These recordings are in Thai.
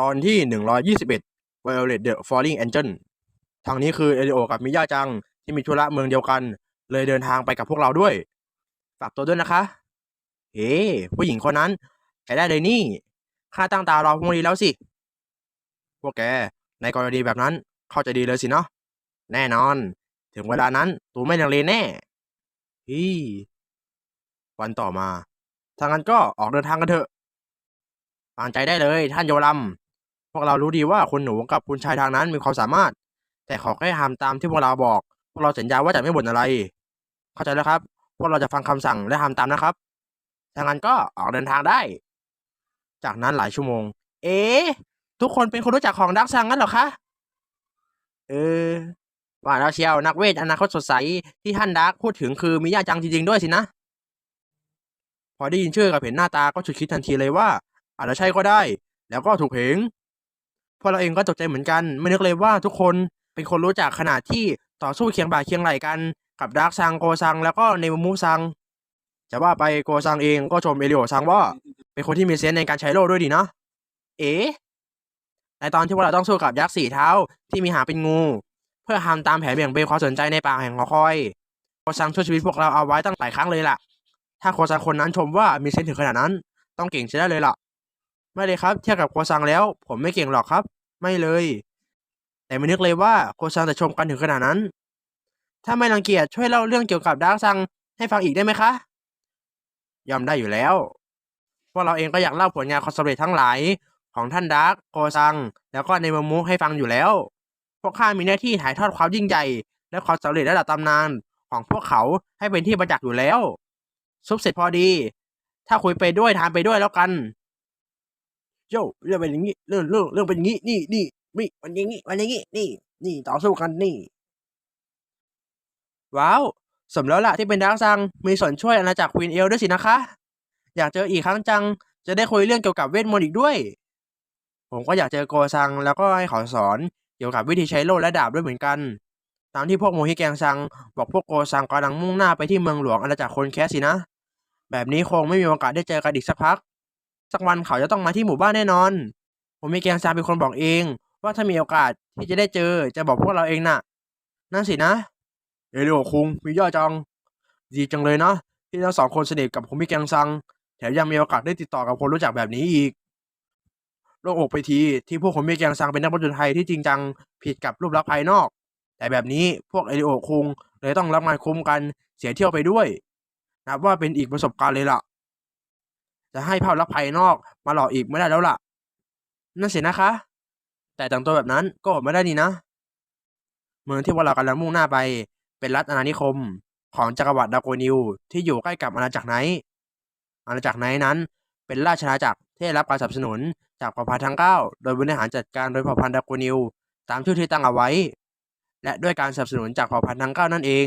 ตอนที่ 121 Violet the Falling Angel ทางนี้คือเอริโอกับมิยาจังที่มีธุระเมืองเดียวกัน เลยเดินทางไปกับพวกเราด้วย ฝากตัวด้วยนะคะ เฮ้ผู้หญิงคนนั้นใช้ได้เลยนี่ข้าตั้งตารอพวกนี้แล้วสิ พวกแก ในกรณีแบบนั้นเข้าใจดีเลยสิเนาะแน่นอน ถึงเวลานั้นตูไม่ลังเลแน่ฮีวันต่อมาถ้างั้นก็ออกเดินทางกันเถอะวางใจได้เลยท่านโยลัม วกเรารู้ดีว่าคุณหนูกับคุณชายทางนั้นมีความสามารถ แต่ขอแค่ทำตามที่พวกเราบอก พวกเราสัญญาว่าจะไม่บ่นอะไร เข้าใจแล้วครับ พวกเราจะฟังคำสั่งและทำตามนะครับถ้างั้นก็ออกเดินทางได้ จากนั้นหลายชั่วโมง เอ๊ทุกคนเป็นคนรู้จักของดักซังงั้นเหรอคะ เออว่าแล้วเชียวนักเวทอนาคตสดใสที่ท่านดักพูดถึงคือมิยาจังจริงๆด้วยสินะ พอได้ยินชื่อกับเห็นหน้าตาก็ฉุดคิดทันทีเลยว่าอาจจะใช่ก็ได้ แล้วก็ถูกเหง พวกเราเองก็ตกใจเหมือนกัน ไม่นึกเลยว่าทุกคนเป็นคนรู้จักขนาดที่ต่อสู้เคียงบ่าเคียงไหลกันกับดาร์กซังโกซังแล้วก็เนมูมูซังจะว่าไปโกซังเองก็ชมเอริโอซังว่า เป็นคนที่มีเซนส์ในการใช้โล่ด้วยดีนะ เอ๋ในตอนที่พวกเราต้องสู้กับยักษ์สี่เท้าที่มีหางเป็นงู เพื่อทำตามแผนเบี่ยงเบนความสนใจในป่าแห่งหอคอยโกซังช่วยชีวิตพวกเราเอาไว้ตั้งหลายครั้งเลยล่ะ ถ้าโกซังคนนั้นชมว่ามีเซนส์ถึงขนาดนั้น ต้องเก่งใช้ได้เลยล่ะ ไม่เลยครับ เทียบกับโกซังแล้ว ผมไม่เก่งหรอกครับ ไม่เลย แต่ไม่นึกเลยว่าโกซังจะชมกันถึงขนาดนั้น ถ้าไม่รังเกียจช่วยเล่าเรื่องเกี่ยวกับดาร์กซังให้ฟังอีกได้ไหมคะยอมได้อยู่แล้ว พวกเราเองก็อยากเล่าผลงานความสำเร็จทั้งหลายของท่านดาร์กโกซัง แล้วก็ในมมุให้ฟังอยู่แล้ว พวกข้ามีหน้าที่ถ่ายทอดความยิ่งใหญ่ และความสำเร็จระดับตำนานของพวกเขาให้เป็นที่ประจักษ์อยู่แล้ว ซุปเสร็จพอดี ถ้าคุยไปด้วยทานไปด้วยแล้วกัน โย่เรื่องเป็นอย่างนี้เรื่องเรื่องเรื่องเป็นอย่างนี้นี่นี่นี่มันอย่างนี้มันอย่างนี้นี่ นี่ต่อสู้กันนี่ ว้าวสมแล้วล่ะที่เป็นดาร์กซังมีส่วนช่วยอาณาจักรควีนเอลด้วยสินะคะ อยากเจออีกครั้งจัง จะได้คุยเรื่องเกี่ยวกับเวทมนต์อีกด้วย ผมก็อยากเจอโกซังแล้วก็ให้เขาสอนเกี่ยวกับวิธีใช้โล่และดาบด้วยเหมือนกัน ตามที่พวกโมฮิแกงซัง บอกพวกโกซังกำลังมุ่งหน้าไปที่เมืองหลวงอาณาจักรคนแคสสินะ แบบนี้คงไม่มีโอกาสได้เจอกันอีกสักพัก สักวันเขาจะต้องมาที่หมู่บ้านแน่นอน ผมมีแกงซางเป็นคนบอกเอง ว่าถ้ามีโอกาสที่จะได้เจอจะบอกพวกเราเองน่ะ นั่นสินะ เอริโอคุงมีย่อจัง ดีจังเลยนะที่ทั้งสองคนสนิทกับผมมีแกงซัง แถมยังมีโอกาสได้ติดต่อกับคนรู้จักแบบนี้อีกโล่งอกไปทีที่พวกผมมีแกงซังเป็นนักบรรจุไทยที่จริงจังผิดกับรูปลักษณ์ภายนอก แต่แบบนี้พวกเอริโอคุงเลยต้องรับงานคุ้มกันเสียเที่ยวไปด้วยนับว่าเป็นอีกประสบการณ์เลยล่ะ จะให้ภาพลักษณ์ภายนอกมาหลอกอีกไม่ได้แล้วล่ะ นั่นสินะคะ แต่แต่งตัวแบบนั้นก็อดไม่ได้นี่นะ เมืองที่พวกเรากำลังมุ่งหน้าไป เป็นรัฐอาณานิคม ของจักรวรรดิดาโกนิวที่อยู่ใกล้กับอาณาจักรไนท์อาณาจักรไนท์นั้น เป็นราชอาณาจักรที่ได้รับการสนับสนุนจากเผ่าพันธุ์ทั้งเก้าโดยบริหารจัดการโดยเผ่าพันธุ์ดาโกนิว ตามชื่อที่ตั้งเอาไว้ และด้วยการสนับสนุนจากเผ่าพันธุ์ทั้งเก้านั่นเอง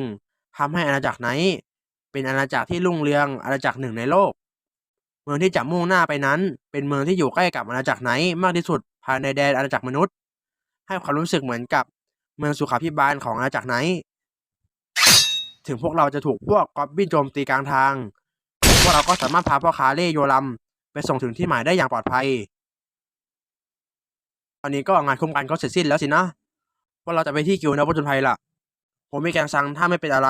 ทำให้อาณาจักรไนท์เป็นอาณาจักรที่รุ่งเรืองอาณาจักรหนึ่งในโลก มืองที่จะมุ่งหน้าไปนั้น เป็นเมืองที่อยู่ใกล้กับอาณาจักรไหนมากที่สุดภายในแดนอาณาจักรมนุษย์ ให้ความรู้สึกเหมือนกับเมืองสุขาภิบาลของอาณาจักรไหน ถึงพวกเราจะถูกพวกกอบบินโจมตีกลางทาง พวกเราก็สามารถพาพ่อค้าเล่โยลัมไปส่งถึงที่หมายได้อย่างปลอดภัย ตอนนี้ก็งานคุ้มกันก็เสร็จสิ้นแล้วสินะพวกเราจะไปที่กิวนะพุทธภัยล่ะ ผมมีแกงซังถ้าไม่เป็นอะไร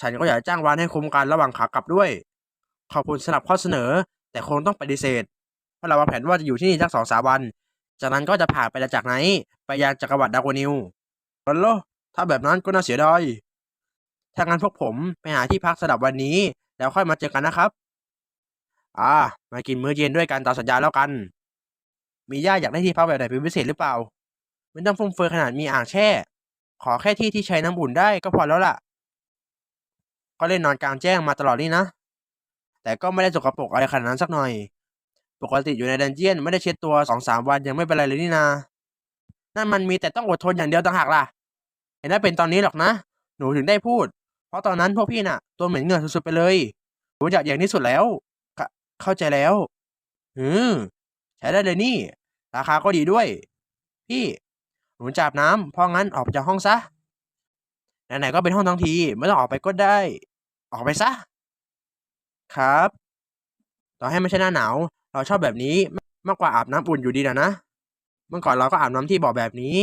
ฉันก็อยากจ้างวานให้คุ้มกันระหว่างขากลับด้วย ขอบคุณสำหรับข้อเสนอ แต่คงต้องปฏิเสธ เพราะเราวางแผนว่าจะอยู่ที่นี่สักสองสามวัน จากนั้นก็จะผ่านไปจากไหน ไปยังจักรวรรดิดากวนิวกันเหรอถ้าแบบนั้นก็น่าเสียดายถ้างั้นพวกผมไปหาที่พักสำหรับวันนี้ แล้วค่อยมาเจอกันนะครับ อ่า มากินมื้อเย็นด้วยกันตามสัญญาแล้วกัน มีย่าอยากได้ที่พักแบบไหนเป็นพิเศษหรือเปล่า ไม่ต้องฟุ่มเฟือยขนาดมีอ่างแช่ ขอแค่ที่ที่ใช้น้ำอุ่นได้ก็พอแล้วล่ะ ก็เล่นนอนกลางแจ้งมาตลอดนี่นะ แต่ก็ไม่ได้สกปรกอะไรขนาดนั้นสักหน่อย ปกติอยู่ในดันเจียนไม่ได้เช็ดตัวสองสามวันยังไม่เป็นไรเลยนี่นา นั่นมันมีแต่ต้องอดทนอย่างเดียวต่างหากล่ะ เห็นว่าเป็นตอนนี้หรอกนะ หนูถึงได้พูด เพราะตอนนั้นพวกพี่น่ะ ตัวเหม็นเหงื่อสุดๆไปเลย หนูอยากอย่างที่สุดแล้ว เข้าใจแล้ว อืมใช้ได้เลยนี่ ราคาก็ดีด้วย พี่ หนูจับน้ำเพราะงั้นออกจากห้องซะ ไหนๆก็เป็นห้องทั้งทีไม่ต้องออกไปก็ได้ ออกไปซะ ครับ ต่อให้ไม่ใช่หน้าหนาว เราชอบแบบนี้มากกว่าอาบน้ำอุ่นอยู่ดีนะนะ เมื่อก่อนเราก็อาบน้ำที่บ่อแบบนี้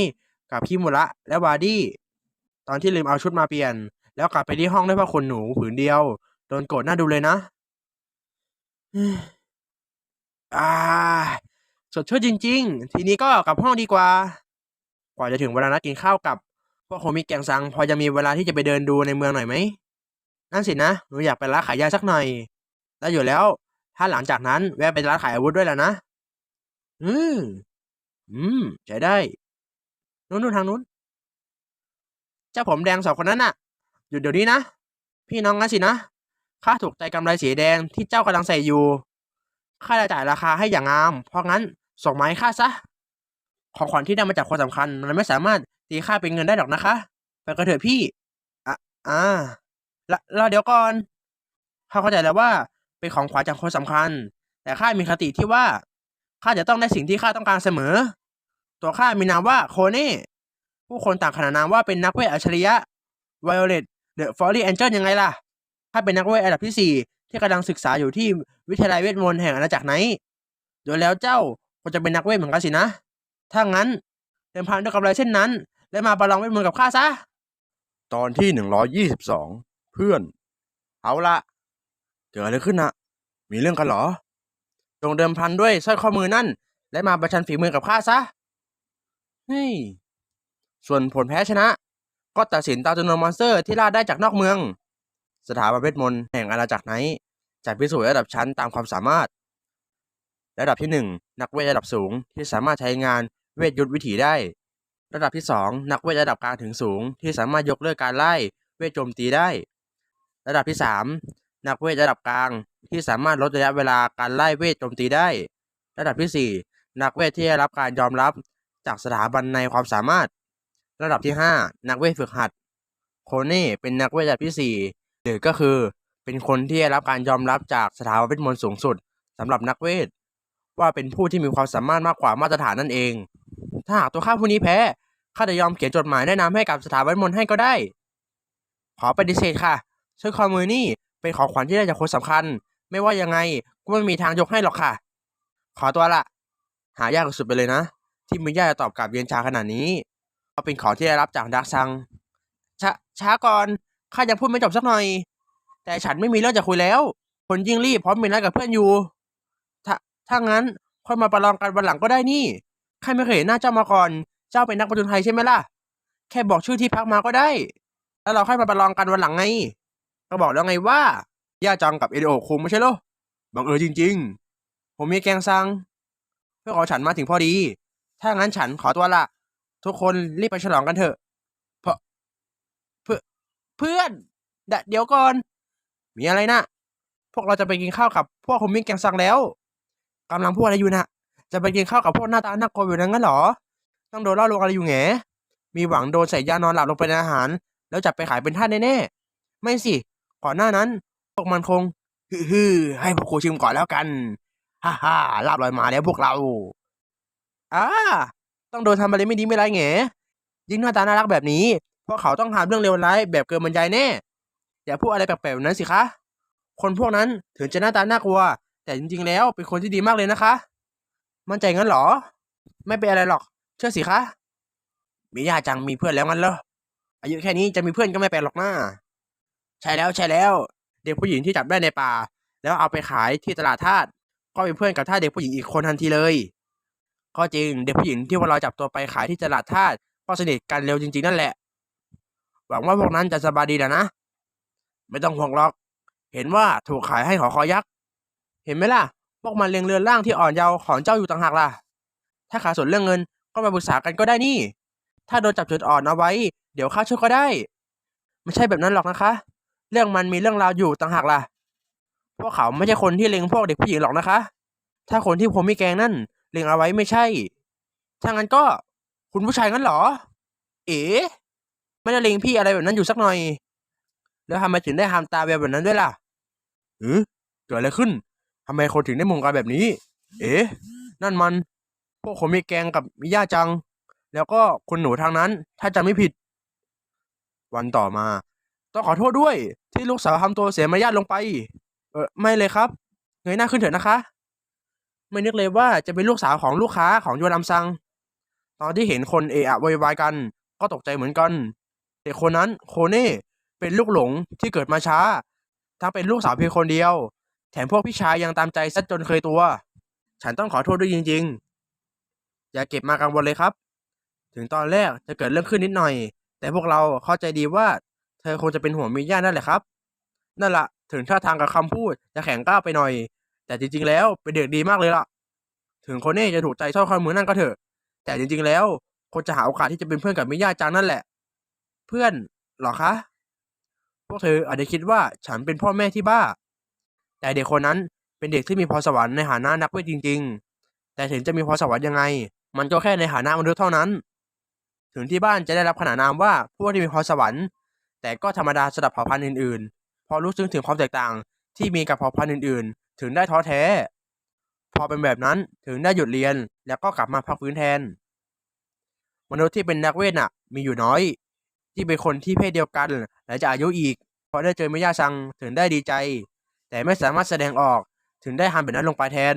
กับคิมุระและวาดี้ ตอนที่ลืมเอาชุดมาเปลี่ยน แล้วกลับไปที่ห้องด้วยผ้าขนหนูผืนเดียว โดนโกรธหน้าดูเลยนะอ่าสดชื่นจริง ๆ ทีนี้ก็กลับห้องดีกว่า กว่าจะถึงเวลานัดกินข้าวกับพวกโฮมิแกงซัง พอจะมีเวลาที่จะไปเดินดูในเมืองหน่อยไหมนั่นสินะ หนูอยากไปร้านขายยาสักหน่อย แล้อยู่แล้ว ถ้าหลังจากนั้นแวะไปร้านขายอาวุธด้วยแล้วนะ อืม อืม ใช้ได้ นู้นนู้นทางนู้น เจ้าผมแดงสองคนนั้นน่ะ หยุดเดี๋ยวนี้นะ พี่น้องงั้นสินะ ข้าถูกใจกำไรสีแดงที่เจ้ากำลังใส่อยู่ ข้าจะจ่ายราคาให้อย่างงาม เพราะงั้นส่งมาให้ข้าซะ ของขวัญที่ได้มาจากคนสำคัญ มันไม่สามารถตีค่าเป็นเงินได้หรอกนะคะ ไปกระเถิดพี่ อะ อ่าแล้วแล้วเดี๋ยวก่อนข้าเข้าใจแล้วว่า เป็นของขวัญจากคนสำคัญ แต่ข้ามีคติที่ว่าข้าจะต้องได้สิ่งที่ข้าต้องการเสมอ ตัวข้ามีนามว่าโคเน่ผู้คนต่างขนานนามว่าเป็นนักเวทอัจฉริยะ Violet The Folly Angel ยังไงล่ะข้าเป็นนักเวทอันดับที่สี่ที่กำลังศึกษาอยู่ที่วิทยาลัยเวทมนต์แห่งอาณาจักรไหนโดยแล้วเจ้าก็จะเป็นนักเวทเหมือนกันสินะ ถ้างั้นเดิมพันด้วยกำไรเช่นนั้น และมาประลองเวทมนต์กับข้าซะ ตอนที่หนึ่งร้อยยี่สิบสองเพื่อน เอาละ เกิดอะไรขึ้นนะมีเรื่องกันเหรอ จงเดิมพันด้วยสร้อยข้อมือนั่น และมาประชันฝีมือกับข้าซะ เฮ้ย ส่วนผลแพ้ชนะ ก็ตัดสินตามจำนวนมอนสเตอร์ที่ล่าได้จากนอกเมือง สถาบันเวทมนต์แห่งอาณาจักรไหนจะพิสูจน์ระดับชั้นตามความสามารถ ระดับที่หนึ่งนักเวทระดับสูงที่สามารถใช้งานเวทยุทธวิถีได้ ระดับที่สองนักเวทระดับกลางถึงสูงที่สามารถยกเลิกการไล่เวทโจมตีได้ ระดับที่สาม นักเวทระดับกลาง ที่สามารถลดระยะเวลาการไล่เวทโจมตีได้ ระดับที่สี่นักเวทที่ได้รับการยอมรับจากสถาบันในความสามารถ ระดับที่ห้านักเวทฝึกหัด โคเน่เป็นนักเวทระดับที่สี่หรือก็คือเป็นคนที่ได้รับการยอมรับจากสถาบันเวทมนต์สูงสุดสำหรับนักเวท ว่าเป็นผู้ที่มีความสามารถมากกว่ามาตรฐานนั่นเอง ถ้าหากตัวข้าผู้นี้แพ้ข้าจะยอมเขียนจดหมายแนะนำให้กับสถาบันมนต์ให้ก็ได้ ขอปฏิเสธค่ะสร้อยคอมือนี่ เป็นของขวัญที่ได้จากคนสำคัญ ไม่ว่ายังไงก็ไม่มีทางยกให้หรอกค่ะ ขอตัวละ หายากสุดไปเลยนะ ที่มิย่าจะตอบกลับเย็นชาขนาดนี้เพราะเป็นของที่ได้รับจากดักซังช้าช้าก่อนข้ายังพูดไม่จบสักหน่อย แต่ฉันไม่มีเรื่องจะคุยแล้ว คนยิ่งรีบพราะมีนัดกับเพื่อนอยู่ถ้าถ้างั้นค่อยมาประลองกันวันหลังก็ได้นี่ข้าไม่เคยเห็นหน้าเจ้ามาก่อน เจ้าเป็นนักประจนภัยใช่ไหมล่ะ แค่บอกชื่อที่พักมาก็ได้ แล้วเราค่อยมาประลองกันวันหลังไง ก็บอกแล้วไงว่าย่าจังกับเอเดโอคุงไม่ใช่เหรอบังเอิญจริง ๆ ผมมีแกงซัง เพื่อขอฉันมาถึงพอดี ถ้างั้นฉันขอตัวละ ทุกคนรีบไปฉลองกันเถอะ เพราะเพื่อเพื่อนเดี๋ยวก่อน มีอะไรนะพวกเราจะไปกินข้าวกับพวกผมมีแกงซังแล้วกำลังพูดอะไรอยู่นะจะไปกินข้าวกับพวกหน้าตาหน่ากลัวแบบนั้นงั้นเหรอ ต้องโดนล่อลวงอะไรอยู่แงมีหวังโดนใส่ยานอนหลับลงไปในอาหาร แล้วจับไปขายเป็นท่าสแน่ๆไม่สิ ก่อนหน้านั้นพวกมันคงฮือให้พวกครูชิมก่อนแล้วกัน ฮ่าฮ่าลาบลอยมาแล้วพวกเราอ่าต้องโดนทำอะไรไม่ดีไม่ร้ายแงยิ่งหน้าตาน่ารักแบบนี้ พวกเขาต้องทำเรื่องเลวร้ายแบบเกินบรรยายแน่อย่าพูดอะไรแปลกๆแบบนั้นสิคะ คนพวกนั้นถึงจะหน้าตาน่ากลัว แต่จริงๆแล้วเป็นคนที่ดีมากเลยนะคะ มั่นใจงั้นหรอ ไม่เป็นอะไรหรอก เชื่อสิคะมีญาจังมีเพื่อนแล้วงั้นเหรออายุแค่นี้จะมีเพื่อนก็ไม่แปลกหรอกนะ ใช่แล้วใช่แล้ว เด็กผู้หญิงที่จับได้ในป่า แล้วเอาไปขายที่ตลาดทาสก็เป็นเพื่อนกับท่าเด็กผู้หญิงอีกคนทันทีเลยก็จริงเด็กผู้หญิงที่พวกเราจับตัวไปขายที่ตลาดทาสก็สนิทกันเร็วจริง ๆ นั่นแหละ หวังว่าพวกนั้นจะสบายดีนะนะ ไม่ต้องห่วงหรอก เห็นว่าถูกขายให้หอคอยักษ์เห็นไหมล่ะพวกมันเลียงเรือนร่างที่อ่อนเยาว์ของเจ้าอยู่ต่างหากล่ะ ถ้าขาดสนเรื่องเงินก็มาปรึกษากันก็ได้นี่ ถ้าโดนจับจุดอ่อนเอาไว้ เดี๋ยวข้าช่วยก็ได้ ไม่ใช่แบบนั้นหรอกนะคะ เรื่องมันมีเรื่องราวอยู่ต่างหากล่ะ พวกเขาไม่ใช่คนที่เล็งพวกเด็กผู้หญิงหรอกนะคะ ถ้าคนที่ผมมีแกงนั่นเล็งเอาไว้ไม่ใช่ ถ้างั้นก็ คุณผู้ชายงั้นเหรอ เอ๋ไม่ได้เล็งพี่อะไรแบบนั้นอยู่สักหน่อย แล้วทำไมถึงได้ทำตาแบบนั้นด้วยล่ะหือเกิดอะไรขึ้นทำไมคนถึงได้มุงกันแบบนี้ เอ๋นั่นมัน พวกผมมีแกงกับมิย่าจัง แล้วก็คุณหนูทางนั้น ถ้าจำไม่ผิด วันต่อมา ต้องขอโทษด้วย ที่ลูกสาวทำตัวเสียมารยาทลงไป เออไม่เลยครับ เงยหน้าขึ้นเถอะนะคะ ไม่นึกเลยว่าจะเป็นลูกสาวของลูกค้าของโยนำซัง ตอนที่เห็นคนเอะอะโวยวายกัน ก็ตกใจเหมือนกันเด็กคนนั้นโคเน่เป็นลูกหลงที่เกิดมาช้า ทั้งเป็นลูกสาวเพียงคนเดียว แถมพวกพี่ชายยังตามใจซะจนเคยตัว ฉันต้องขอโทษด้วยจริง ๆ อย่าเก็บมากังวลเลยครับ ถึงตอนแรกจะเกิดเรื่องขึ้นนิดหน่อย แต่พวกเราเข้าใจดีว่า เธอคงจะเป็นห่วงมิย่านั่นแหละครับ นั่นละถึงท่าทางกับคำพูดจะแข็งกล้าวไปหน่อย แต่จริง ๆ แล้วเป็นเด็กดีมากเลยล่ะ ถึงคเน่จะถูกใจชอบข้อมือนั่นก็เถอะ แต่จริง ๆ แล้วคนจะหาโอกาสที่จะเป็นเพื่อนกับมิย่าจังนั่นแหละ เพื่อนหรอคะ พวกเธออาจจะคิดว่าฉันเป็นพ่อแม่ที่บ้า แต่เด็กคนนั้นเป็นเด็กที่มีพรสวรรค์ในฐานะนักเวทจริง ๆ แต่ถึงจะมีพรสวรรค์ยังไง มันก็แค่ในฐานะมนุษย์เท่านั้น ถึงที่บ้านจะได้รับขนานนามว่าผู้ที่มีพรสวรรค์ แต่ก็ธรรมดาสำหรับเผ่าพันธุ์อื่นๆ พอรู้ซึ้งถึงความแตกต่างที่มีกับเผ่าพันธุ์อื่นๆ ถึงได้ท้อแท้ พอเป็นแบบนั้นถึงได้หยุดเรียนแล้วก็กลับมาพักฟื้นแทน มนุษย์ที่เป็นนักเวทน่ะ มีอยู่น้อย ที่เป็นคนที่เพศเดียวกันและจะอายุอีกพราะได้เจอมิยาซังถึงได้ดีใจ แต่ไม่สามารถแสดงออกถึงได้ทำแบบนั้นลงไปแทน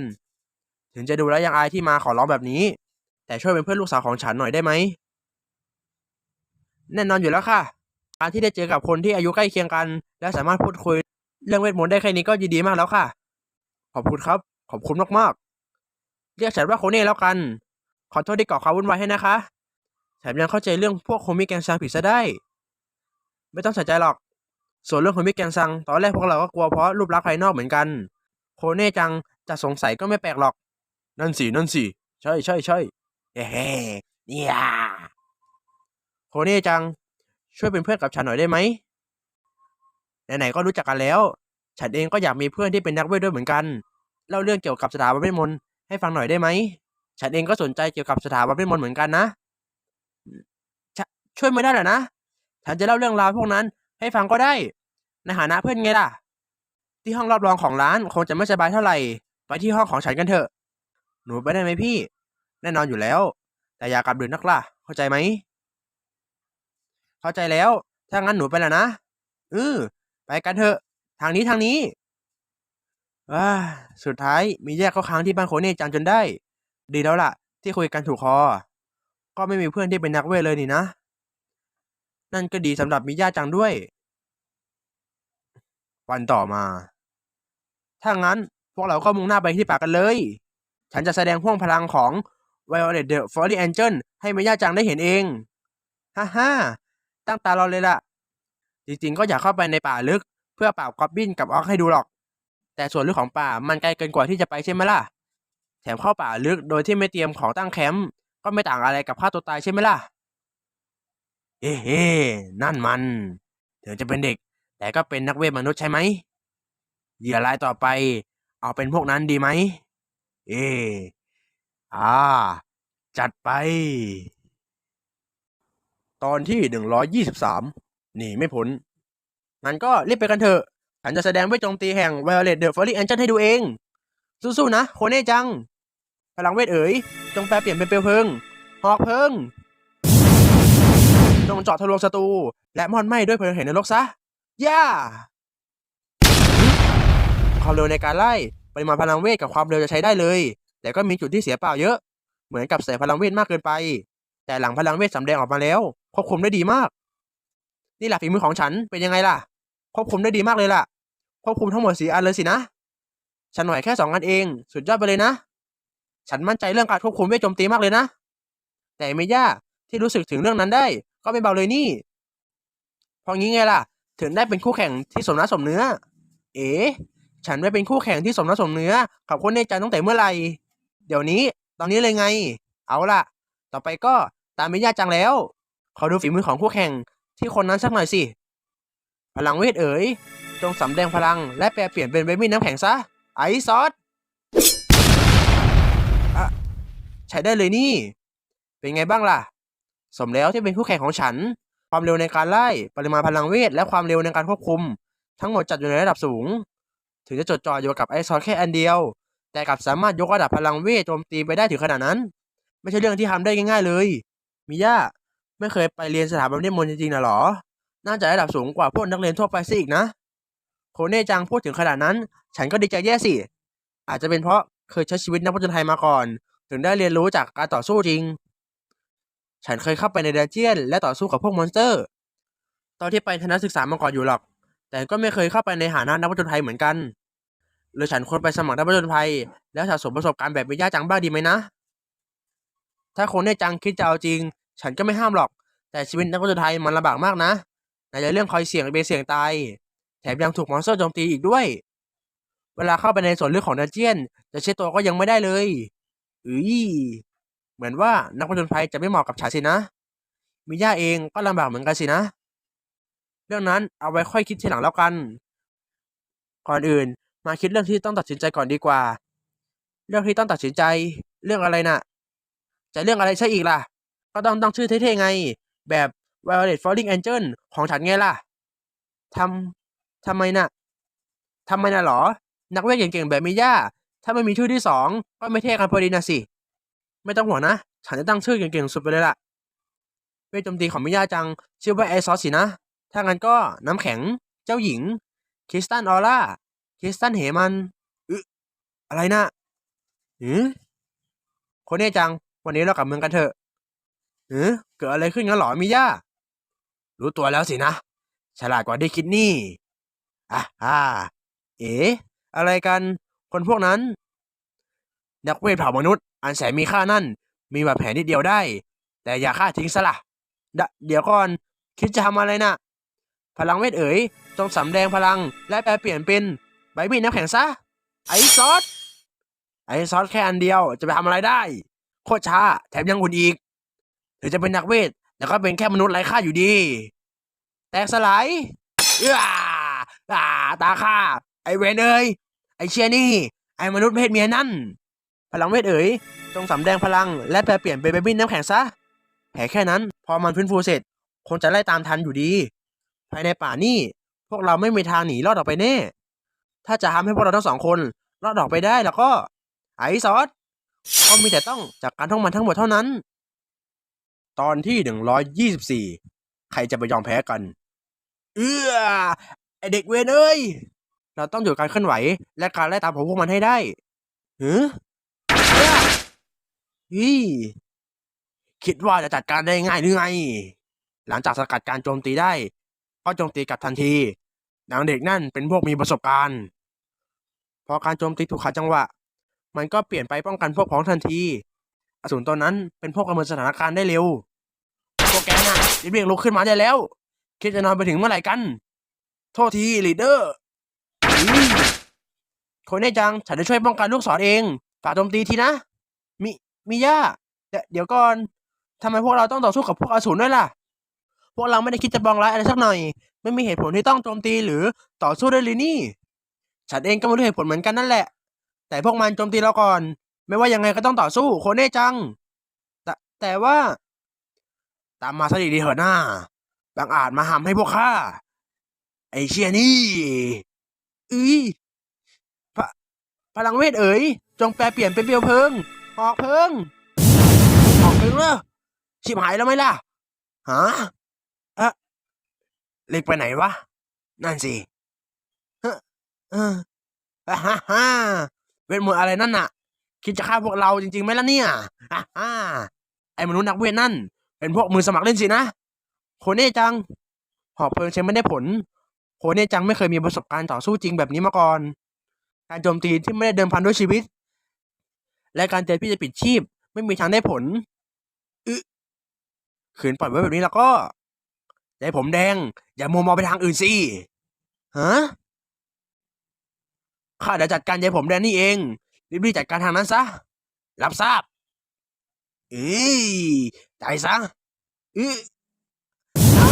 ถึงจะดูแลยังอายที่มาขอร้องแบบนี้ แต่ช่วยเป็นเพื่อนลูกสาวของฉันหน่อยได้ไหมแน่นอนอยู่แล้วค่ะ การที่ได้เจอกับคนที่อายุใกล้เคียงกัน และสามารถพูดคุยเรื่องเวทมนต์ได้แค่นี้ก็ยินดีมากแล้วค่ะ ขอบคุณครับ ขอบคุณมากๆ เรียกฉันว่าโคเน่แล้วกัน ขอโทษที่ก่อความวุ่นวายให้นะคะ แถมยังเข้าใจเรื่องพวกโคมิแกงซังผิดซะได้ ไม่ต้องส่ใจหรอก ส่วนเรื่องโคมิแกงซัง ตอนแรกพวกเราก็กลัวเพราะรูปลักษณ์ภายนอกเหมือนกัน โคเน่จังจะสงสัยก็ไม่แปลกหรอก นั่นสิ นั่นสิ ใช่ใช่ใช่เฮ้เนี่ยโคเน่จัง ช่วยเป็นเพื่อนกับฉันหน่อยได้ไหมไหนๆก็รู้จักกันแล้ว ฉันเองก็อยากมีเพื่อนที่เป็นนักเวทด้วยเหมือนกันเล่าเรื่องเกี่ยวกับสถาบันเวทมนต์ให้ฟังหน่อยได้ไหมฉันเองก็สนใจเกี่ยวกับสถาบันเวทมนต์เหมือนกันนะชช่วยไม่ได้หรอนะ ฉันจะเล่าเรื่องราวพวกนั้น ให้ฟังก็ได้ ในฐานะเพื่อนไงล่ะ ที่ห้องรับรองของร้านคงจะไม่สบายเท่าไหร่ ไปที่ห้องของฉันกันเถอะ หนูไปได้ไหมพี่ แน่นอนอยู่แล้ว แต่อย่ากลับดึกนักล่ะ เข้าใจไหม เข้าใจแล้ว ถ้างั้นหนูไปแล้วนะเออไปกันเถอะ ทางนี้ทางนี้อ่าสุดท้ายมีแยกเข้าค้างที่บ้านโคเน่จังจนได้ ดีแล้วล่ะ ที่คุยกันถูกคอ ก็ไม่มีเพื่อนที่เป็นนักเวทเลยนี่นะ นั่นก็ดีสำหรับมิยาจังด้วย วันต่อมา ถ้างั้นพวกเราก็มุ่งหน้าไปที่ป่ากันเลย ฉันจะแสดงพ่วงพลังของ Violet the Fallen Angel ให้มิยาจังได้เห็นเอง ฮ่าฮ่า ตั้งตารอเลยล่ะ จริงๆ ก็อยากเข้าไปในป่าลึก เพื่อปราบกอบบินกับออกให้ดูหรอก แต่ส่วนลึกของป่ามันไกลเกินกว่าที่จะไปใช่ไหมล่ะ แถมเข้าป่าลึกโดยที่ไม่เตรียมของตั้งแคมป์ก็ไม่ต่างอะไรกับฆ่าตัวตายใช่ไหมล่ะ เอ๊ะนั่นมันถึงจะเป็นเด็ก แต่ก็เป็นนักเวทมนุษย์ใช่ไหมเหยื่อรายต่อไป เอาเป็นพวกนั้นดีไหม เอออ่า จัดไป ตอนที่หนึ่งร้อยยี่สิบสามหนีไม่พ้นงั้นก็รีบไปกันเถอะ ฉันจะแสดงเวทโจมตีแห่ง Violet the Fallen Angel ให้ดูเอง สู้ๆนะ โคเน่จัง พลังเวทเอ๋ย จงแปลเปลี่ยนเป็นเปลวเพลิง หอกเพลิง จงเจาะทะลวงศัตรู และมอดไหม้ด้วยเพลิงแห่งนรกซะ ย่า ความเร็วในการไล่ ปริมาณพลังเวทกับความเร็วจะใช้ได้เลย แต่ก็มีจุดที่เสียเปล่าเยอะ เหมือนกับใส่พลังเวทมากเกินไป แต่หลังพลังเวทสำแดงออกมาแล้ว ควบคุมได้ดีมาก นี่แหละฝีมือของฉันเป็นยังไงล่ะ ควบคุมได้ดีมากเลยล่ะ ควบคุมทั้งหมดสีอันเลยสินะ ฉันไหวแค่สองอันเอง สุดยอดไปเลยนะ ฉันมั่นใจเรื่องการควบคุมเวทโจมตีมากเลยนะ แต่เมย่าที่รู้สึกถึงเรื่องนั้นได้ ก็ไม่เบาเลยนี่พราะงี้ไงล่ะ ถึงได้เป็นคู่แข่งที่สมน้ำสมเนื้อ เอ๋ฉันไม่เป็นคู่แข่งที่สมน้ำสมเนื้อกับคนในใจตั้งแต่เมื่อไหร่ เดี๋ยวนี้ ตอนนี้เลยไง เอาล่ะ ต่อไปก็ตามเมย่าจังแล้ว ขอดูฝีมือของคู่แข่งที่คนนั้นสักหน่อยสิ พลังเวทเอ๋ย จงสำแดงพลังและแปลเปลี่ยนเป็นเวทมีดน้ำแข็งซะ ไอซอสอะใช้ได้เลยนี่ เป็นไงบ้างล่ะ สมแล้วที่เป็นคู่แข่งของฉัน ความเร็วในการไล่ ปริมาณพลังเวท และความเร็วในการควบคุม ทั้งหมดจัดอยู่ในระดับสูง ถึงจะจดจ่ออยู่กับไอซอสแค่อันเดียว แต่กลับสามารถยกระดับพลังเวทโจมตีไปได้ถึงขนาดนั้น ไม่ใช่เรื่องที่ทำได้ง่ายๆเลย มิย่า ไม่เคยไปเรียนสถาบันเวทมนต์จริงๆนะหรอ น่าจะระดับสูงกว่าพวกนักเรียนทั่วไปซะอีกนะ โคเน่จังพูดถึงขนาดนั้น ฉันก็ดีใจแย่สิ อาจจะเป็นเพราะเคยใช้ชีวิตนักผจญภัยมาก่อน ถึงได้เรียนรู้จากการต่อสู้จริง ฉันเคยเข้าไปในดันเจียน และต่อสู้กับพวกมอนสเตอร์ ตอนที่ไปทนศึกษามาก่อนอยู่หรอก แต่ก็ไม่เคยเข้าไปในฐานะนักผจญภัยเหมือนกัน หรือฉันควรไปสมัครนักผจญภัย แล้วสะสมประสบการณ์แบบมิย่าจังบ้างดีไหมนะถ้าคนได้จังคิดจะเอาจริง ฉันก็ไม่ห้ามหรอก แต่ชีวิตนักผจญภัยมันลำบากมากนะไหนจะเรื่องคอยเสี่ยงเป็นเสี่ยงตาย แถมยังถูกมอนสเตอร์โจมตีอีกด้วย เวลาเข้าไปในส่วนลึกของดันเจียน จะเช็ดตัวก็ยังไม่ได้เลยอือเหมือนว่านักผจญภัยจะไม่เหมาะกับฉันสินะ มิย่าเองก็ลำบากเหมือนกันสินะ เรื่องนั้นเอาไว้ค่อยคิดทีหลังแล้วกัน ก่อนอื่นมาคิดเรื่องที่ต้องตัดสินใจก่อนดีกว่า เรื่องที่ต้องตัดสินใจ เรื่องอะไรน่ะ จะเรื่องอะไรใช่อีกล่ะ ก็ต้องตั้งชื่อเท่ๆไง แบบ Violet Falling Angel ของฉันไงล่ะทำทำไมน่ะทำไมน่ะหรอ นักเวทเก่งๆแบบมิย่า ถ้าไม่มีชื่อที่สองก็ไม่เท่กันพอดีนะสิ ไม่ต้องห่วงนะ ฉันจะตั้งชื่อเก่งๆสุดไปเลยล่ะ เวทโจมตีของมิย่าจัง ชื่อว่าไอซอสสินะ ถ้างั้นก็น้ำแข็ง เจ้าหญิง คริสตันออร่า คริสตันเหมันอึอะไรนะหือคนนี้จัง วันนี้เรากลับเมืองกันเถอะ หือเกิดอะไรขึ้นงั้นหรอมิย่า รู้ตัวแล้วสินะ ฉลาดกว่าที่คิดนี่อะอ่าเอ๋อะไรกัน คนพวกนั้น นักเวทเผ่ามนุษย์ อันแสนมีค่านั่น มีบาดแผลนิดเดียวได้ แต่อย่าฆ่าทิ้งซะละเดะเดี๋ยวก่อน คิดจะทำอะไรนะ่ะ พลังเวทเอ๋ยจงสำแดงพลังและแปลเปลี่ยนเป็นใบมีดน้ำแข็งซะ ไอซอสไอซอสแค่อันเดียวจะไปทำอะไรได้ โคตรช้า แถมยังหุ่นอีก ถึงจะเป็นนักเวท แต่ก็เป็นแค่มนุษย์ไร้ค่าอยู่ดี แตกสลายเอ้ออ่าตาข้าไอเวนเอ้ยไอเชียนี่ ไอมนุษย์เพศเมียนั่น พลังเวทเอ๋ยจงสำแดงพลัง และแปลเปลี่ยนเป็นใบมีดน้ำแข็งซะ แผลแค่นั้น พอมันฟื้นฟูเสร็จ คงจะไล่ตามทันอยู่ดี ภายในป่านี่ พวกเราไม่มีทางหนีรอดออกไปแน่ ถ้าจะทำให้พวกเราทั้งสองคนรอดออกไปได้แล้วก็ ไอซอสก็มีแต่ต้องจากการท่องมันทั้งหมดเท่านั้น ตอนที่หนึ่งร้อยยี่สิบสี่ใครจะไปยอมแพ้กัน เอื้อไอเด็กเวนเอ้ย เราต้องหยุดการเคลื่อนไหว และการไล่ตามของพวกมันให้ได้หือเอื้อฮีคิดว่าจะจัดการได้ง่ายหรือไง หลังจากสกัดการโจมตีได้ ก็โจมตีกลับทันทีนางเด็กนั่นเป็นพวกมีประสบการณ์ พอการโจมตีถูกขัดจังหวะ มันก็เปลี่ยนไปป้องกันพวกพ้องทันที อสูรตัวนั้นเป็นพวกประเมินสถานการณ์ได้เร็ว พวกแกน่ะรีบๆลุกขึ้นมาได้แล้ว คิดจะนอนไปถึงเมื่อไหร่กัน โทษทีลีดเดอร์คนแน่จัง ฉันจะช่วยป้องกันลูกศรเองฝากโจมตีทีนะ มิ มิย่าเดี๋ยวก่อนทำไมพวกเราต้องต่อสู้กับพวกอสูรด้วยล่ะ พวกเราไม่ได้คิดจะปองร้ายอะไรสักหน่อย ไม่มีเหตุผลที่ต้องโจมตีหรือต่อสู้ด้วยลยนี่ ฉันเองก็ไม่รู้เหตุผลเหมือนกันนั่นแหละ แต่พวกมันโจมตีเราก่อน ไม่ว่ายังไงก็ต้องต่อสู้โคเน่จัง แต่แต่ว่า ตามมาซะดีเถอะหน้าบางอาจมาห้ามให้พวกข้าไอเชียนี่อุ้ยพพลังเวทเอ๋ย จงแปลเปลี่ยนเป็นเปลวเพลิง ออกเพลิง ออกเพลิงเลยชิบหายแล้วไหมล่ะฮะเอะเล็กไปไหนวะ นั่นสิฮ้อเอออ่าฮ่าฮ่าเวทมนต์อะไรนั่นน่ะ คิดจะฆ่าพวกเราจริงๆไหมล่ะเนี่ยฮ่าฮ่าไอ้มนุษย์นักเวทนั่น เป็นพวกมือสมัครเล่นสินะ โคเน่จัง หอบเพลิงใช้ไม่ได้ผล โคเน่จังไม่เคยมีประสบการณ์ต่อสู้จริงแบบนี้มาก่อน การโจมตีที่ไม่ได้เดิมพันด้วยชีวิต และการเตือนพี่จะปิดชีพ ไม่มีทางได้ผลอึขืนปล่อยไว้แบบนี้แล้วก็ใจผมแดง อย่ามัวมองไปทางอื่นสิฮะข้าจะจัดการใจผมแดงนี่เอง รีบๆจัดการทางนั้นซะ รับทราบ เอ้ยตายซะอืออ้า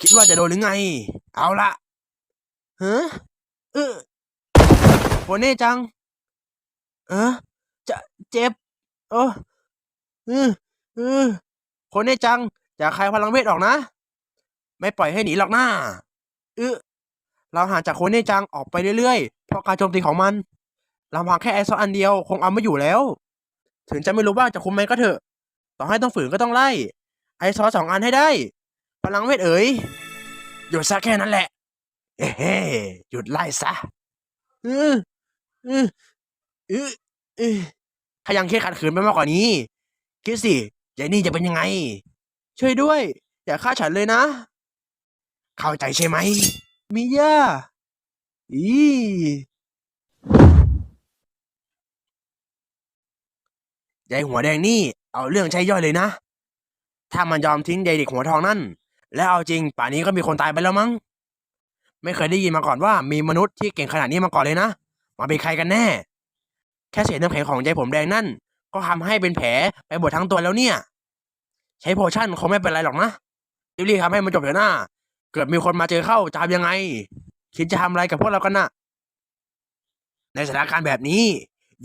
คิดว่าจะโดนหรือไง เอาละฮะเออโคเน่จัง เออจะเจ็บเออเออเออโคเน่จัง อย่าคลายพลังเวทออกนะ ไม่ปล่อยให้หนีหรอกนะเออ เราห่างจากโคเน่จังออกไปเรื่อยๆ เพราะการโจมตีของมันลำพังแค่ไอซออันเดียวคงเอาไม่อยู่แล้ว ถึงจะไม่รู้ว่าจะคุมไหมก็เถอะ ต่อให้ต้องฝืนก็ต้องไล่ ไอซอสสองอันให้ได้ พลังเวทเอ๋ยหยุดซะแค่นั้นแหละ เฮ้หยุดไล่ซะเออเออเออเออถ้ายังคิดขัดขืนไปมากกว่านี้ คิดสิยายนี่จะเป็นยังไง ช่วยด้วย อย่าฆ่าฉันเลยนะ เข้าใจใช่ไหม มิย่า อียายหัวแดงนี่ เอาเรื่องใช้ย่อยเลยนะ ถ้ามันยอมทิ้งยายเด็กหัวทองนั่น แล้วเอาจริงป่านนี้ก็มีคนตายไปแล้วมั้ง ไม่เคยได้ยินมาก่อนว่ามีมนุษย์ที่เก่งขนาดนี้มาก่อนเลยนะ มาเป็นใครกันแน่ แค่เศษน้ำแข็งของยายผมแดงนั่น ก็ทำให้เป็นแผลไปหมดทั้งตัวแล้วเนี่ย ใช้โพชั่นคงไม่เป็นไรหรอกนะรีบๆทำให้มันจบเถอะหน้า เกิดมีคนมาเจอเข้าจะทำยังไง คิดจะทำอะไรกับพวกเรากันนะในสถานการณ์แบบนี้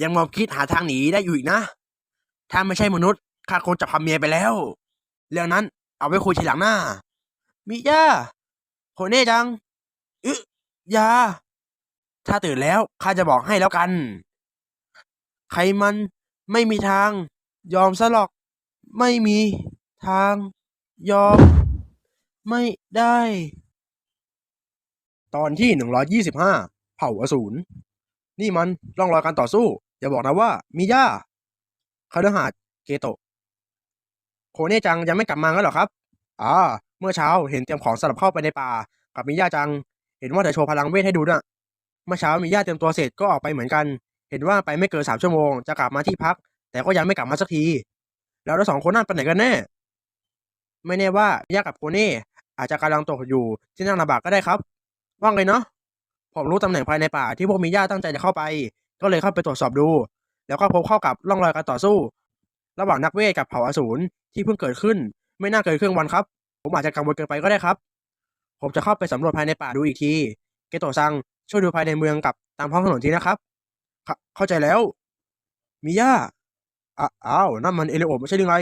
ยังมาคิดหาทางหนีได้อยู่อีกนะ ถ้าไม่ใช่มนุษย์ข้าคงจะพาเมียไปแล้ว เรื่องนั้นเอาไว้คุยทีหลังหน้า มิย่าโคเน่จังอึยา ถ้าตื่นแล้วข้าจะบอกให้แล้วกัน ใครมันไม่มีทาง ยอมซะหรอก ไม่มีทาง ยอม ไม่ได้ ตอนที่หนึ่งร้อยี่สิบห้าเผ่าอสูร นี่มันร่องรอยการต่อสู้ อย่าบอกนะว่ามิย่าคาเดหาดเกโตะ โคเน่จังยังไม่กลับมางั้นเหรอครับอ่าเมื่อเช้าเห็นเตรียมของสลับเข้าไปในป่า กับมิย่าจัง เห็นว่าจะโชว์พลังเวทให้ดูนะเมื่อเช้ามิย่าเตรียมตัวเสร็จก็ออกไปเหมือนกัน เห็นว่าไปไม่เกินสามชั่วโมงจะกลับมาที่พัก แต่ก็ยังไม่กลับมาสักที แล้วทั้งสองคนนั่นไปไหนกันแน่ ไม่แน่ว่ามิย่ากับโคเน่ อาจจะกำลังตกอยู่ที่นั่งลำบากก็ได้ครับ ว่าไงเนาะผมรู้ตำแหน่งภายในป่าที่พวกมิย่าตั้งใจจะเข้าไป ก็เลยเข้าไปตรวจสอบดู แล้วก็พบเข้ากับร่องรอยการต่อสู้ ระหว่างนักเวทกับเผ่าอสูรที่เพิ่งเกิดขึ้น ไม่น่าเกินครึ่งวันครับ ผมอาจจะกังวลเกินไปก็ได้ครับ ผมจะเข้าไปสำรวจภายในป่าดูอีกที เกโตซังช่วยดูภายในเมืองกับตามท้องถนนทีนะครับ เข้าเข้าใจแล้วมิย่าอะอ้าวนั่นมันเอเลโอไม่ใช่หรือไง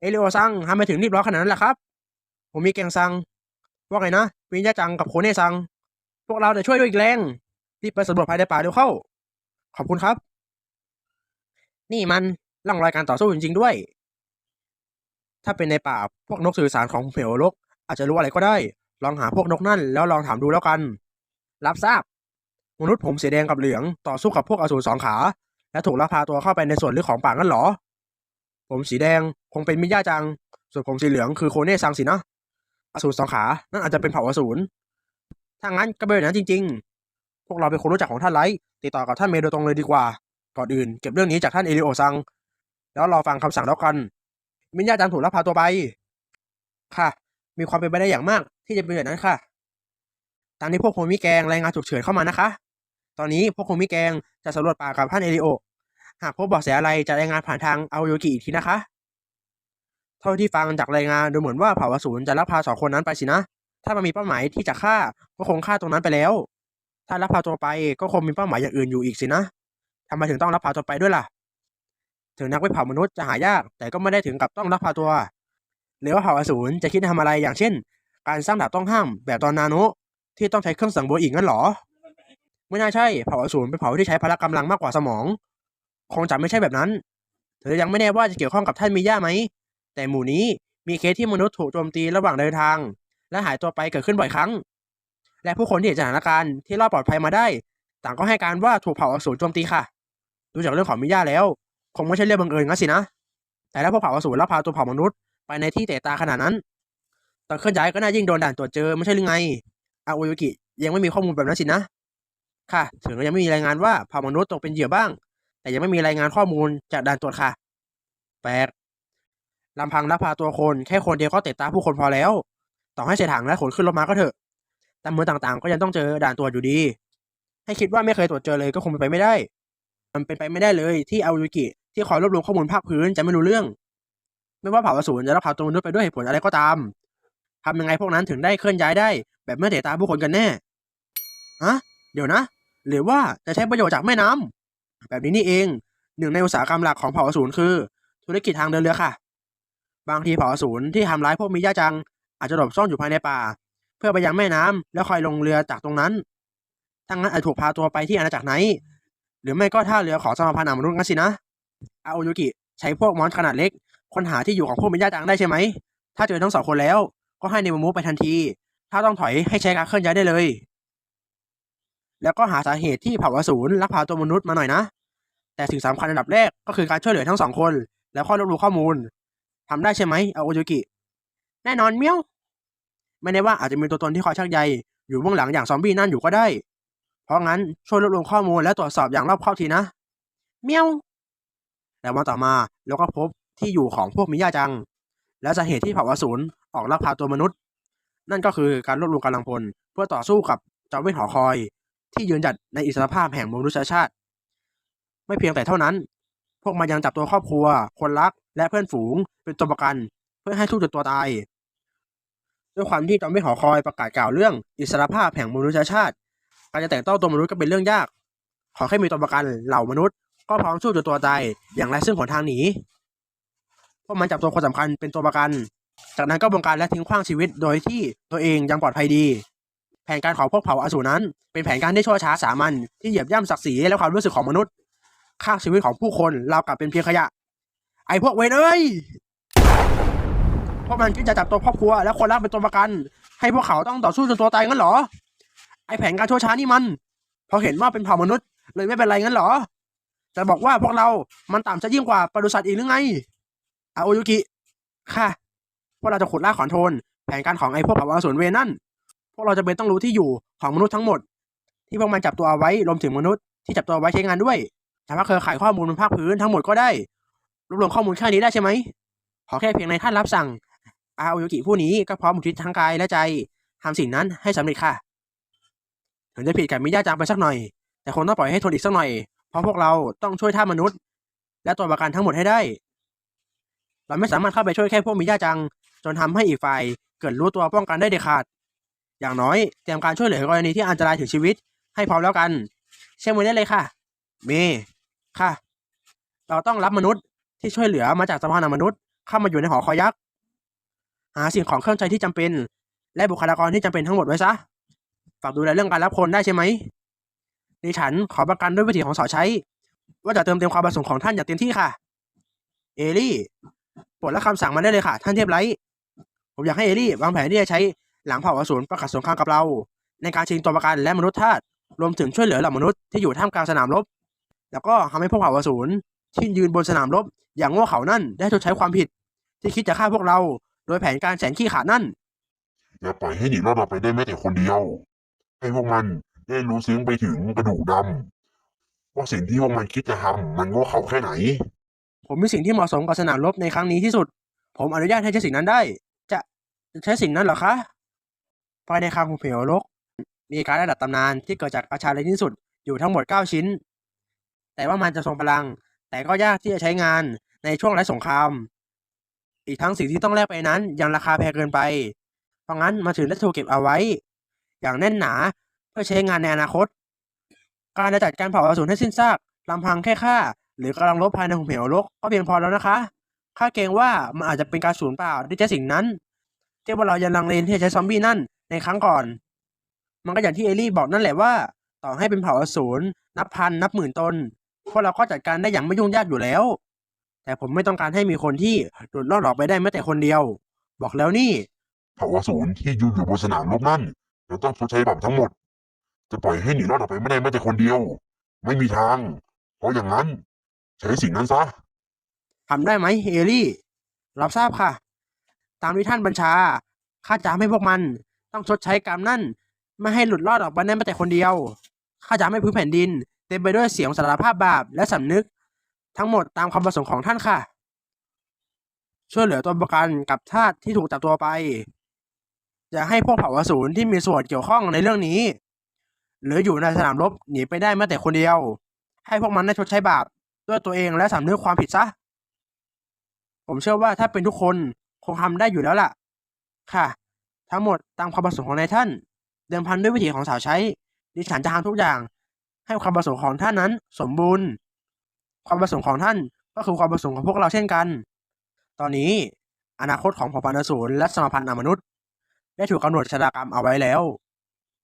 เอเลโอซังทำไมถึงรีบร้อนขนาดนั้นล่ะครับ ผมมีแกงซัง ว่าไงนะมิย่าจังกับโคเน่ซัง พวกเราจะช่วยด้วยอีกแรงรีบไปสำรวจภายในป่าเร็วเข้า ขอบคุณครับ นี่มันร่องรอยการต่อสู้จริงๆด้วย ถ้าเป็นในป่าพวกนกสื่อสารของเผวลก อาจจะรู้อะไรก็ได้ ลองหาพวกนกนั่นแล้วลองถามดูแล้วกัน รับทราบ มนุษย์ผมสีแดงกับเหลืองต่อสู้กับพวกอสูรสองขา และถูกลักพาตัวเข้าไปในส่วนลึกของป่างั้นเหรอ ผมสีแดงคงเป็นมิย่าจัง ส่วนผมสีเหลืองคือโคเน่ซังสินะ อสูรสองขา นั่นอาจจะเป็นเผ่าอสูร ถ้างั้นก็เป็นแบบนั้นจริง ๆ พวกเราเป็นคนรู้จักของท่านไลท์ติดต่อกับท่านเมย์โดยตรงเลยดีกว่า ก่อนอื่นเก็บเรื่องนี้จากท่านเอริโอซัง แล้วรอฟังคำสั่งแล้วกัน มินยาจังถูกลักพาตัวไป ค่ะ มีความเป็นไปได้อย่างมากที่จะเป็นแบบนั้นค่ะ ตามนี้พวกโคมิแกงรายงานฉุกเฉินเข้ามานะคะ ตอนนี้พวกโคมิแกงจะสำรวจป่ากับท่านเอริโอ หากพบเบาะแสอะไรจะรายงานผ่านทางเอาโยกิอีกทีนะคะ เท่าที่ฟังจากรายงานดูเหมือนว่าเผ่าอสูรจะลักพาสองคนนั้นไปสินะ ถ้ามันมีเป้าหมายที่จะฆ่าก็คงฆ่าตรงนั้นไปแล้ว ถ้าลักพาตัวไปก็คงมีเป้าหมายอย่างอื่นอยู่อีกสินะทำไมถึงต้องลักพาตัวไปด้วยล่ะ ถึงนักเวทเผ่ามนุษย์จะหายาก แต่ก็ไม่ได้ถึงกับต้องลักพาตัว หรือว่าเผ่าอสูรจะคิดทำอะไรอย่างเช่น การสร้างดาบต้องห้ามแบบตอนนาโนะที่ต้องใช้เครื่องสังเวยอีกงั้นหรอ ไม่น่าใช่เผ่าอสูรเป็นเผ่าที่ใช้พละกำลังมากกว่าสมอง คงจะไม่ใช่แบบนั้นเธอยังไม่แน่ว่าจะเกี่ยวข้องกับท่านมิย่าไหม แต่หมู่นี้มีเคสที่มนุษย์ถูกโจมตีระหว่างเดินทาง และหายตัวไปเกิดขึ้นบ่อยครั้ง และผู้คนที่เห็นสถานการณ์ที่รอดปลอดภัยมาได้ ต่างก็ให้การว่าถูกเผ่าอสูรโจมตีค่ะ ดูจากเรื่องของมิย่าแล้ว คงไม่ใช่เรื่องบังเอิญงั้นสินะ แต่ถ้าพวกเผ่าอสูรลักพาตัวเผ่ามนุษย์ไปในที่เตะตาขนาดนั้นตอนเคลื่อนย้ายก็น่ายิ่งโดนด่านตรวจเจอไม่ใช่หรือไงอาโอยุกิยังไม่มีข้อมูลแบบนั้นสินะ ค่ะ ถึงยังไม่มีรายงานว่าเผ่ามนุษย์ตกเป็นเหยื่อบ้าง แต่ยังไม่มีรายงานข้อมูลจากด่านตรวจค่ะแปลก ลำพังลักพาตัวคนแค่คนเดียวก็เตะตาผู้คนพอแล้ว ต่อให้ใส่ถังและขนขึ้นรถมาก็เถอะแต่เมืองต่างๆ ก็ยังต้องเจอด่านตรวจอยู่ดี ให้คิดว่าไม่เคยตรวจเจอเลยก็คงเป็นไปไม่ได้ มันเป็นไปไม่ได้เลยที่อายุกิที่คอยรวบรวมข้อมูลภาคพื้นจะไม่รู้เรื่อง ไม่ว่าเผ่าอสูรจะรับพาตัวมนุษย์ไปด้วยเหตุผลอะไรก็ตามทำยังไงพวกนั้นถึงได้เคลื่อนย้ายได้ แบบไม่เตะตาผู้คนกันแน่ฮะเดี๋ยวนะ หรือว่าจะใช้ประโยชน์จากแม่น้ำแบบนี้นี่เองหนึ่งในอุตสาหกรรมหลักของเผ่าอสูรคือ ธุรกิจทางเดินเรือค่ะ บางทีเผ่าอสูรที่ทำร้ายพวกมิยาจัง อาจจะหลบซ่อนอยู่ภายในป่า เพื่อไปยังแม่น้ำแล้วคอยลงเรือจากตรงนั้นทั้งนั้นอาจถูกพาตัวไปที่อาณาจักรไหน หรือไม่ก็ท่าเรือของสมาพันธ์อมนุษย์งั้นสินะอาโอยุกิใช้พวกมอนขนาดเล็กค้นหาที่อยู่ของพวกมิยาจังได้ใช่ไหม ถ้าเจอทั้งสองคนแล้ว ก็ให้เนมมูไปทันที ถ้าต้องถอยให้ใช้การเคลื่อนย้ายได้เลย แล้วก็หาสาเหตุที่เผ่าอสูรลักพาตัวมนุษย์มาหน่อยนะ แต่สิ่งสำคัญอันดับแรกก็คือการช่วยเหลือทั้งสองคน แล้วค่อยรวบรวมข้อมูล ททำได้ใช่ไหมอาโอยุกิ แน่นอนเมียว ไม่ได้ว่าอาจจะมีตัวตนที่คอยชักใย อยู่เบื้องหลังอย่างซอมบี้นั่นอยู่ก็ได้ เพราะงั้นช่วยรวบรวมข้อมูลและตรวจสอบอย่างรอบคอบทีนะเมียวแต่วันต่อมาเราก็พบที่อยู่ของพวกมิยาจัง และสาเหตุที่เผ่าอสูรออกลักพาตัวมนุษย์ นั่นก็คือการรวบรวมกำลังพล เพื่อต่อสู้กับจอมเวทหอคอย ที่ยืนหยัดในอิสรภาพแห่งมนุษยชาติ ไม่เพียงแต่เท่านั้น พวกมันยังจับตัวครอบครัว คนรัก และเพื่อนฝูงเป็นตัวประกัน เพื่อให้สู้จนตัวตาย ด้วยความที่จอมเวทหอคอยประกาศกล่าวเรื่องอิสรภาพแห่งมนุษยชาติ การจะแต่งต้องตัวมนุษย์ก็เป็นเรื่องยาก ขอแค่มีตัวประกันเหล่ามนุษย์ ก็พร้อมสู้จนตัวตายอย่างไรซึ่งหนทางหนีพวกมันจับตัวคนสำคัญเป็นตัวประกัน จากนั้นก็บงการและทิ้งขว้างชีวิตโดยที่ตัวเองยังปลอดภัยดี แผนการของพวกเผ่าอสูรนั้น เป็นแผนการที่ชั่วช้าสามัญที่เหยียบย่ำศักดิ์ศรีและความรู้สึกของมนุษย์ฆ่าชีวิตของผู้คนเราวกับเป็นเพียงขยะ ไอ้พวกเวนเอ้ยพวกมันคิดจะจับตัวครอบครัว และคนรักเป็นตัวประกัน ให้พวกเขาต้องต่อสู้จนตัวตายงั้นเหรอ ไอ้แผนการชั่วช้านี่มันพอเห็นว่าเป็นเผ่ามนุษย์ เลยไม่เป็นไรงั้นเหรอจะบอกว่าพวกเรา มันต่ำจะยิ่งกว่าปศุสัตว์อีกหรือไงอาโอยุกิ ค่ะ พวกเราจะขุดลากขอนโทน แผนการของไอ้พวกเผ่าอสูรเวนั่น พวกเราจะเป็นต้องรู้ที่อยู่ของมนุษย์ทั้งหมด ที่พวกมันจับตัวเอาไว้รวมถึงมนุษย์ที่จับตัวไว้ใช้งานด้วยแต่ว่าเครือข่ายข้อมูลบนภาคพื้นทั้งหมดก็ได้ รวบรวมข้อมูลแค่นี้ได้ใช่ไหมขอแค่เพียงในท่านรับสั่งอาโอยุกิผู้นี้ก็พร้อมอุทิศทั้งกายและใจทำสิ่งนั้นให้สำเร็จค่ะถึงจะผิดกับมิยาจังไปสักหน่อย แต่คงต้องปล่อยให้ทนอีกสักหน่อย เพราะพวกเราต้องช่วยท่ามนุษย์ และตัวประกันทั้งหมดให้ได้ เราไม่สามารถเข้าไปช่วยแค่พวกมิยาจัง จนทำให้อีกฝ่ายเกิดรู้ตัวป้องกันได้เด็ดขาด อย่างน้อยเตรียมการช่วยเหลือกรณีที่อันตรายถึงชีวิต ให้พร้อมแล้วกัน เชื่อมือได้เลยค่ะ เมค่ะ เราต้องรับมนุษย์ ที่ช่วยเหลือมาจากสภานามนุษย์ เข้ามาอยู่ในหอคอยยักษ์ หาสิ่งของเครื่องใช้ที่จำเป็น และบุคลากรที่จำเป็นทั้งหมดไว้ซะ ฝากดูแลเรื่องการรับคนได้ใช่ไหมดิฉันขอประกันด้วยวิธีของสอใช้ ว่าจะเติมเต็มความประสงค์ของท่านอย่างเต็มที่ค่ะ เอลี่ปลดละคำสั่งมาได้เลยค่ะ ท่านเทพไลท์ผมอยากให้เอลี่วางแผนที่จะใช้หลังเผ่าอสูรประกาศสงครามกับเรา ในการชิงตัวประกันและมนุษย์ทาสรวมถึงช่วยเหลือเหล่ามนุษย์ที่อยู่ท่ามกลางสนามรบ แล้วก็ทำให้พวกเผ่าอสูร ที่ยืนบนสนามรบอย่างโง่เขานั่นได้ชดใช้ความผิด ที่คิดจะฆ่าพวกเรา โดยแผนการแสนขี้ขลาดนั่น อย่าปล่อยให้หนีรอดออกไปได้แม้แต่คนเดียว ให้พวกมันได้รู้ซึ้งไปถึงกระดูกดำว่าสิ่งที่พวกมันคิดจะทำมันโง่เขลาแค่ไหน ผมมีสิ่งที่เหมาะสมกับสนามรบในครั้งนี้ที่สุด ผมอนุญาตให้ใช้สิ่งนั้นได้ จะจะใช้สิ่งนั้นเหรอคะภายในคลังของเผียวลกมีการดระดับตำนานที่เกิดจากอาชาเลนที่สุดอยู่ทั้งหมด 9 ชิ้น แต่ว่ามันจะทรงพลัง แต่ก็ยากที่จะใช้งานในช่วงไร้สงคราม อีกทั้งสิ่งที่ต้องแลกไปนั้น ยังราคาแพงเกินไป เพราะงั้นมาถึงได้ถูกเก็บเอาไว้ อย่างแน่นหนาเพื่อใช้งานในอนาคต การจะจัดการเผาอสูรให้สิ้นซากลำพังแค่ฆ่า หรือกำลังลบภายในหุบเหวรกก็เพียงพอแล้วนะคะข้าเกรงว่ามันอาจจะเป็นการสูญเปล่าที่ใช้สิ่งนั้นที่ว่าเรายังลังเลที่จะใช้ซอมบี้นั่นในครั้งก่อน มันก็อย่างที่เอลี่บอกนั่นแหละว่า ต่อให้เป็นเผ่าอสูรนับพันนับหมื่นตน พวกเราก็จัดการได้อย่างไม่ยุ่งยากอยู่แล้ว แต่ผมไม่ต้องการให้มีคนที่หลุดรอดออกไปได้แม้แต่คนเดียว บอกแล้วนี่เผ่าอสูรที่ยืนอยู่บนสนามรบนั่นจะต้องชดใช้บาปทั้งหมด จะปล่อยให้หนีรอดออกไปไม่ได้แม้แต่คนเดียว ไม่มีทาง เพราะอย่างนั้น ใช้สิ่งนั้นซะทำได้ไหมเอลี่ รับทราบค่ะ ตามที่ท่านบัญชาข้าจะให้พวกมัน ต้องชดใช้กรรมนั่น ไม่ให้หลุดรอดออกไปได้แม้แต่คนเดียวข้าจะให้พื้นแผ่นดินเต็มไปด้วยเสียงสารภาพบาปและสำนึก ทั้งหมดตามความประสงค์ของท่านค่ะ ช่วยเหลือตัวประกันกับทาสที่ถูกจับตัวไปอย่าให้พวกเผ่าอสูรที่มีส่วนเกี่ยวข้องในเรื่องนี้ หรืออยู่ในสนามรบหนีไปได้แม้แต่คนเดียว ให้พวกมันได้ชดใช้บาปด้วยตัวเองและสำนึกความผิดซะ ผมเชื่อว่าถ้าเป็นทุกคนคงทำได้อยู่แล้วล่ะ ค่ะ ทั้งหมดตามความประสงค์ของนายท่าน เดิมพันด้วยวิถีของสาวใช้ดิฉันจะทำทุกอย่าง ให้ความประสงค์ของท่านนั้นสมบูรณ์ ความประสงค์ของท่านก็คือความประสงค์ของพวกเราเช่นกัน ตอนนี้อนาคตของเผ่าพันธุ์อสูรและสมพันธ์อมนุษย์ ได้ถูกกำหนดชะตากรรมเอาไว้แล้ว